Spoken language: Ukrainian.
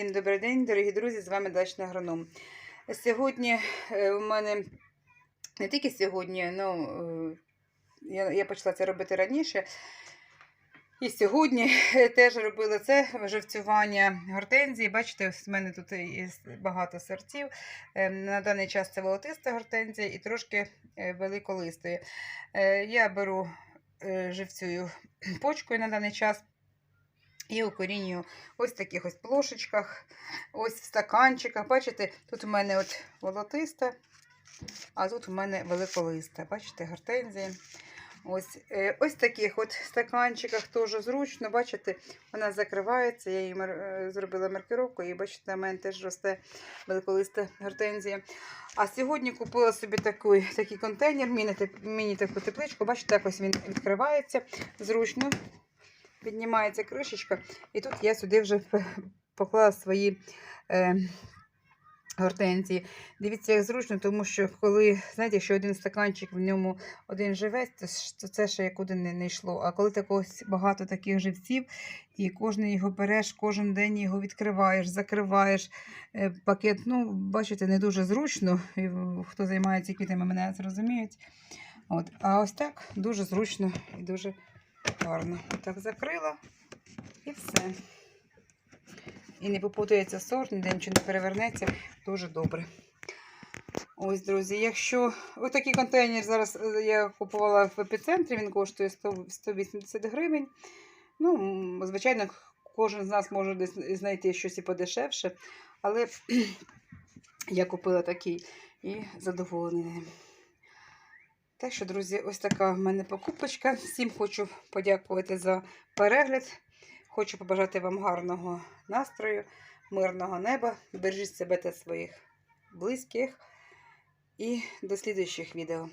Всім добрий день, дорогі друзі! З вами Дачний агроном. Сьогодні е, у мене не тільки сьогодні, ну е, я, я почала це робити раніше. І сьогодні е, теж робила це живцювання гортензії. Бачите, в мене тут є багато сортів. На даний час це волотиста гортензія і трошки великолистої. Я беру живцюю почкою на даний час. І укорінюю ось в таких ось плошечках, ось в стаканчиках. Бачите, тут у мене от волотиста, а тут у мене великолиста. Бачите, гортензія. Ось е, ось в таких от стаканчиках теж зручно. Бачите, вона закривається. Я її е, зробила маркировку, і бачите, у мене теж росте великолиста гортензія. А сьогодні купила собі такий, такий контейнер, міні, таку тепличку. Бачите, як ось він відкривається зручно піднімається кришечка, і тут я сюди вже поклала свої е, гортензії. Дивіться, як зручно, тому що коли, знаєте, якщо один стаканчик в ньому один живець, то, це ще як один не, не йшло. А коли такого багато таких живців, і кожен його береш, кожен день його відкриваєш, закриваєш е, пакет. Ну, бачите, не дуже зручно. І, хто займається квітами, мене зрозуміють. От. А ось так дуже зручно і дуже гарно. Так закрила і все. І не попутається сорт, ніде нічого не перевернеться. Дуже добре. Ось, друзі, якщо отакий контейнер зараз е, я купувала в епіцентрі, він коштує 100 180 гривень. Ну, звичайно, кожен з нас може десь знайти щось і подешевше, але я купила такий і задоволена. Так що, друзі, ось така в мене покупочка. Всім хочу подякувати за перегляд. Хочу побажати вам гарного настрою, мирного неба. Бережіть себе та своїх близьких. І до слідуючих відео.